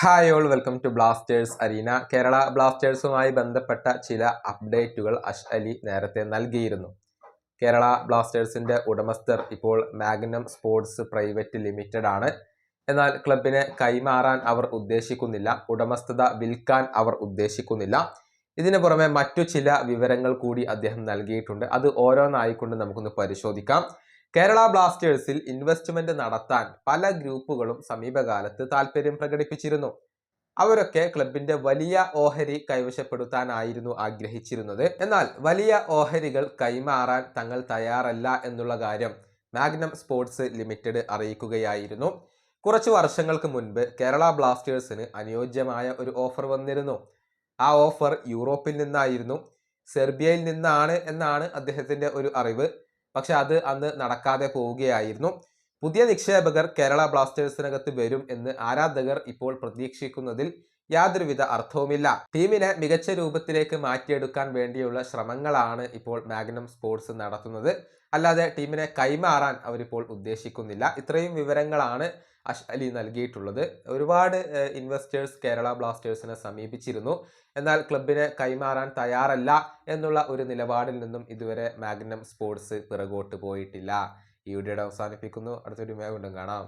Hi all welcome to Blasters Arena Kerala ബ്ലാസ്റ്റേഴ്സുമായി ബന്ധപ്പെട്ട ചില അപ്ഡേറ്റുകൾ അഷ് അലി നേരത്തെ നൽകിയിരുന്നു. കേരള ബ്ലാസ്റ്റേഴ്സിന്റെ ഉടമസ്ഥർ ഇപ്പോൾ മാഗ്നം സ്പോർട്സ് പ്രൈവറ്റ് ലിമിറ്റഡ് ആണ്. എന്നാൽ ക്ലബിനെ കൈമാറാൻ അവർ ഉദ്ദേശിക്കുന്നില്ല. ഉടമസ്ഥത വിൽക്കാൻ അവർ ഉദ്ദേശിക്കുന്നില്ല. ഇതിന് പുറമെ മറ്റു ചില വിവരങ്ങൾ കൂടി അദ്ദേഹം നൽകിയിട്ടുണ്ട്. അത് ഓരോന്നായിക്കൊണ്ട് നമുക്കൊന്ന് പരിശോധിക്കാം. കേരള ബ്ലാസ്റ്റേഴ്സിൽ ഇൻവെസ്റ്റ്മെന്റ് നടത്താൻ പല ഗ്രൂപ്പുകളും സമീപകാലത്ത് താല്പര്യം പ്രകടിപ്പിച്ചിരുന്നു. അവരൊക്കെ ക്ലബിന്റെ വലിയ ഓഹരി കൈവശപ്പെടുത്താനായിരുന്നു ആഗ്രഹിച്ചിരുന്നത്. എന്നാൽ വലിയ ഓഹരികൾ കൈമാറാൻ തങ്ങൾ തയ്യാറല്ല എന്നുള്ള കാര്യം മാഗ്നം സ്പോർട്സ് ലിമിറ്റഡ് അറിയിക്കുകയായിരുന്നു. കുറച്ച് വർഷങ്ങൾക്ക് മുൻപ് കേരള ബ്ലാസ്റ്റേഴ്സിന് അനുയോജ്യമായ ഒരു ഓഫർ വന്നിരുന്നു. ആ ഓഫർ യൂറോപ്പിൽ നിന്നായിരുന്നു സെർബിയയിൽ നിന്നാണ് എന്നാണ് അദ്ദേഹത്തിന്റെ ഒരു അറിവ്. പക്ഷെ അത് അന്ന് നടക്കാതെ പോവുകയായിരുന്നു. പുതിയ നിക്ഷേപകർ കേരള ബ്ലാസ്റ്റേഴ്സിനകത്ത് വരും എന്ന് ആരാധകർ ഇപ്പോൾ പ്രതീക്ഷിക്കുന്നതിൽ യാതൊരുവിധ അർത്ഥവുമില്ല. ടീമിനെ മികച്ച രൂപത്തിലേക്ക് മാറ്റിയെടുക്കാൻ വേണ്ടിയുള്ള ശ്രമങ്ങളാണ് ഇപ്പോൾ മാഗ്നം സ്പോർട്സ് നടത്തുന്നത്. അല്ലാതെ ടീമിനെ കൈമാറാൻ അവരിപ്പോൾ ഉദ്ദേശിക്കുന്നില്ല. ഇത്രയും വിവരങ്ങളാണ് അഷ് അലി നൽകിയിട്ടുള്ളത്. ഒരുപാട് ഇൻവെസ്റ്റേഴ്സ് കേരള ബ്ലാസ്റ്റേഴ്സിനെ സമീപിച്ചിരുന്നു. എന്നാൽ ക്ലബിനെ കൈമാറാൻ തയ്യാറല്ല എന്നുള്ള ഒരു നിലപാടിൽ നിന്നും ഇതുവരെ മാഗ്നം സ്പോർട്സ് പിറകോട്ട് പോയിട്ടില്ല. ഈ വീഡിയോയുടെ അവസാനിപ്പിക്കുന്നു. അടുത്തൊരു വീണ്ടും കാണാം.